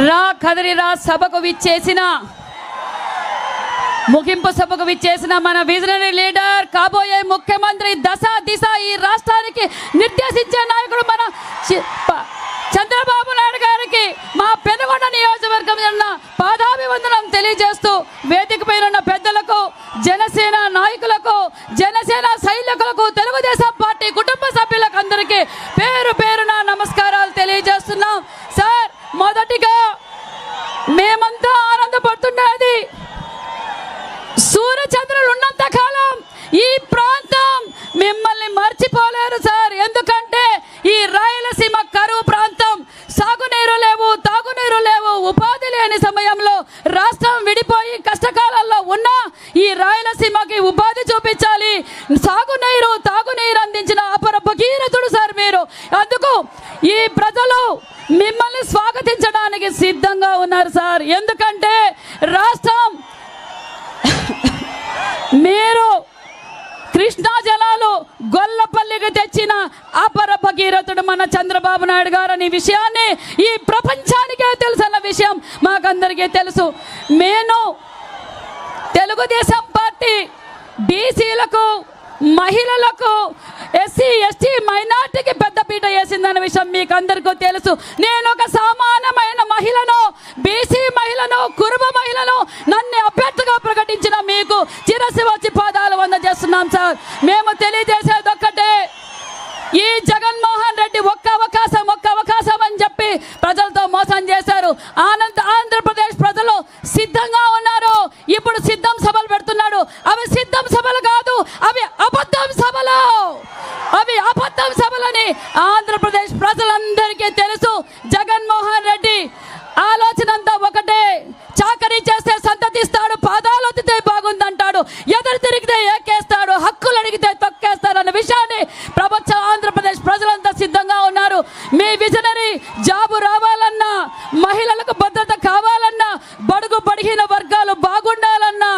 రా కదిరిరా సభకు విచ్చేసిన. ముగింపు సభకు విచ్చేసిన మన విజనరీ లీడర్ కాబోయే ముఖ్యమంత్రి దశ దిశ ఈ రాష్ట్రానికి నిర్దేశించే నాయకుడు మన చి- ప- చంద్రబాబు నాయుడు గారికి మా పెనుగొండ నియోజకవర్గం ఉన్న పాదాభివందనం తెలియజేస్తూ వేదిక పైన పెద్దలకు చంద్రులు ఉన్నంత కాలం ఈ ప్రాంతం మిమ్మల్ని మర్చిపోలేరు సార్. ఎందుకంటే ఈ రాయలసీమ కరువు ప్రాంతం సాగునీరు లేవు తాగునీరు లేవు ఉపాధి లేని సమయంలో రాష్ట్రం విడిపోయి కష్టకాలంలో ఉన్న ఈ రాయలసీమకి ఉపాధి చూపించాలి. సాగునీరు తాగునీరు అందించిన అపర భగీరథుడు సార్ మీరు. అందుకు ఈ ప్రజలు మిమ్మల్ని స్వాగతించడానికి సిద్ధంగా ఉన్నారు సార్. ఎందుకంటే రాష్ట్ర మీరు కృష్ణా జలాలు గొల్లపల్లికి తెచ్చిన అపర భగీరథుడు మన చంద్రబాబు నాయుడు గారు అనే విషయాన్ని ఈ ప్రపంచానికే తెలుసన్న విషయం మాకందరికీ తెలుసు. నేను తెలుగుదేశం పార్టీ బీసీలకు మహిళలకు ఎస్సీ ఎస్టీ మైనార్టీకి పెద్దపీట వేసిందన్న విషయం మీకు అందరికీ తెలుసు. నేను ఒక సామాన్యమైన తెలియజేస్తున్నాం సార్. మేము తెలియజేసేది ఒక్కటే. ఈ జగన్మోహన్ రెడ్డి ఒక్క అవకాశం ఒక్క అవకాశం అని చెప్పి ప్రజలతో మోసం చేశారు. ఆనంద ఆంధ్రప్రదేశ్ ప్రజలు సిద్ధంగా ఉన్నారు. ఇప్పుడు సిద్ధం సభలు పెడుతున్నాడు. అవి సిద్ధం సభలు కాదు అవి అబద్ధం సభలు. అవి అబద్ధం సభలని ఆంధ్రప్రదేశ్ ప్రజలందరికీ తెలుసు. జగన్మోహన్ సిద్ధంగా ఉన్నారు. మీ విజనరీ జాబు రావాలన్నా మహిళలకు భద్రత కావాలన్నా బడుగు బడిగిన వర్గాలు బాగుండాలన్నా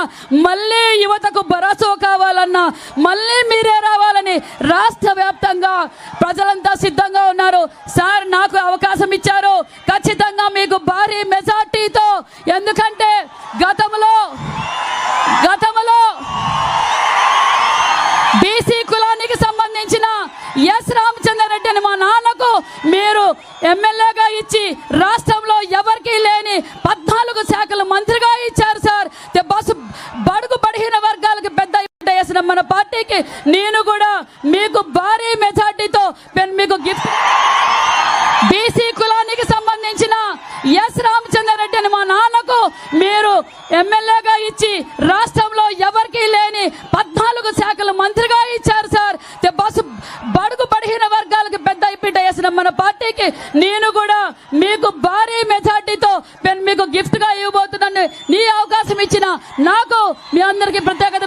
మళ్ళీ యువతకు భరోసా కావాలన్నా మళ్ళీ మీరే రావాలని రాష్ట్ర వ్యాప్తంగా ప్రజలంతా సిద్ధంగా ఉన్నారు. సార్ నాకు అవకాశం ఇచ్చారు. ఖచ్చితంగా మీకు భారీ మెజార్టీతో ఎందుకంటే గతంలో గతంలో బీసీ ఎమ్మెల్యేగా ఇచ్చి రాష్ట్రంలో ఎవరికీ లేని పద్నాలుగు శాఖలు మంత్రిగా ఇచ్చారు సార్. బస్సు బడుగు బడిహీన వర్గాలకు పెద్ద వేసిన మన పార్టీకి నేను కూడా మీకు భారీ మెజార్టీతో మీకు గిఫ్ట్ బీసీ కులానికి సంబంధించిన ఎస్ రామచంద్రరెడ్డి అని మా నాన్నకు మీరు ఎమ్మెల్యేగా ఇచ్చి రాష్ట్రంలో ఎవరికీ లేని పద్నాలుగు శాఖలు మంత్రిగా ఇచ్చారు సార్ తే బస్సు బడుగు బడిహీన వర్గాలకు పెద్ద పీట వేసిన మన పార్టీకి నేను కూడా మీకు భారీ మెజార్టీతో నేను మీకు గిఫ్ట్గా ఇవ్వబోతున్నాను. నీ అవకాశం ఇచ్చిన నాకు మీ అందరికీ ప్రత్యేకత